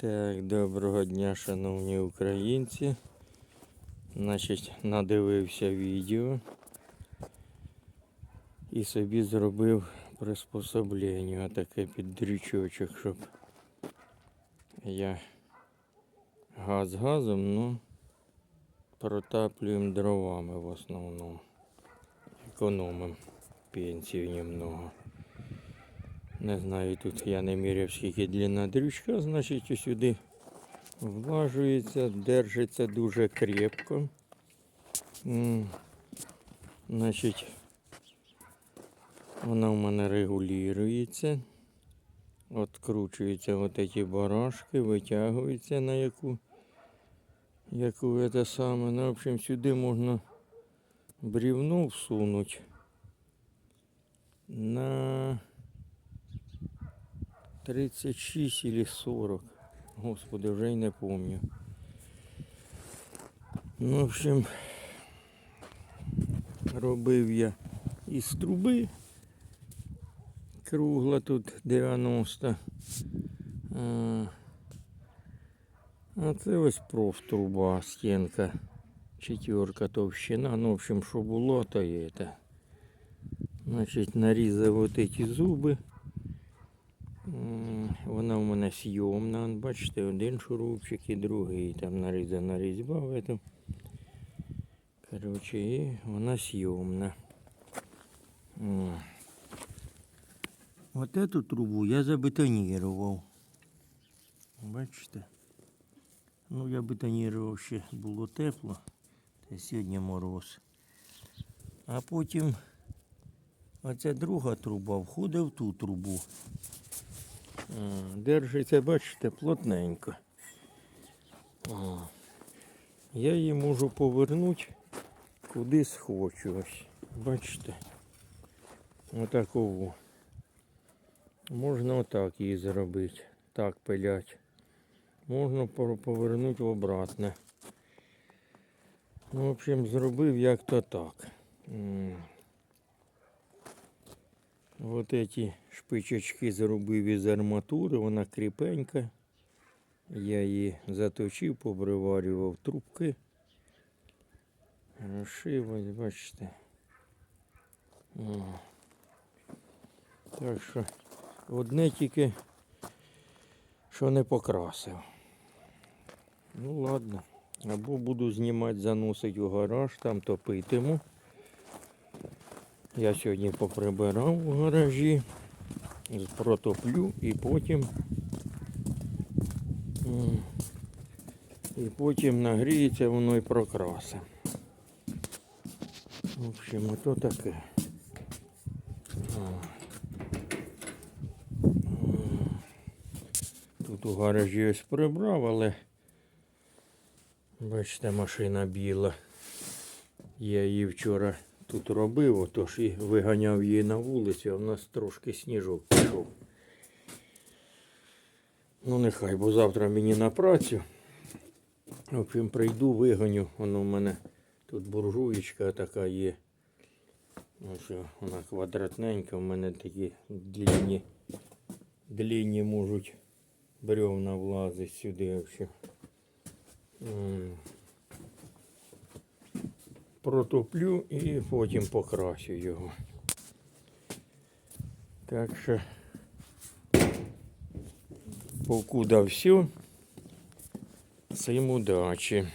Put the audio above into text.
Так, доброго дня, шановні українці. Значить, надивився відео і собі зробив приспособлення, таке під дрючочок, щоб я газ газом, ну протаплюємо дровами в основному. Економимо пенсію немного. Не знаю, тут я не міряв, скільки длина дрючка, значить сюди влажується, держиться дуже крепко. Значить, вона в мене регулюється. Откручуються от ці барашки, витягуються на яку, яку це саме. Ну, в общем, сюди можна брівно всунути на 36 или 40. Господи, вже й не помню. Ну, в общем, робив я із труби. Кругла тут 90. А, а це ось профтруба, стінка. Четверка товщина. Ну, в общем, що було, то є. Значить, нарізав вот эти зуби. Вона сйомна, бачите, один шурупчик і другий. Там нарізана різьба в этом. Короче, і вона сйомна. М. Вот эту трубу я забетонірував. Бачите? Ну, я бетонірував ще було тепло. Та сьогодні мороз. А потім оця друга труба входить в ту трубу. Держиться, бачите, плотненько. О. Я її можу повернути куди схочу. Ось. Бачите? Отакову. Можна отак її зробити. Так пилять. Можна повернути обратно. Ну, в общем, зробив як-то так. Вот эти шпичечки зробив із арматури, вона кріпенька. Я її заточив, побриварював трубки. Розшив, ось бачите. О. Так що одне тільки, що не покрасив. Ну ладно. Або буду знімати, заносити у гараж, там топитиму. Я сьогодні поприбирав у гаражі, протоплю і потім. І потім нагріється воно і прокрасе. В общем, ото таке. Тут у гаражі ось прибрав, але бачите, машина біла. Я її вчора тут робив, отож і виганяв її на вулицю, а в нас трошки сніжок пішов. Ну нехай, бо завтра мені на працю. В общем, прийду, виганю. Воно в мене тут буржуєчка така є. Ось о, вона квадратненька, в мене такі длинні, длинні можуть бревна влазити сюди. В общем. М протоплю і потім покрасю його. Так що покуда все. Всім удачі.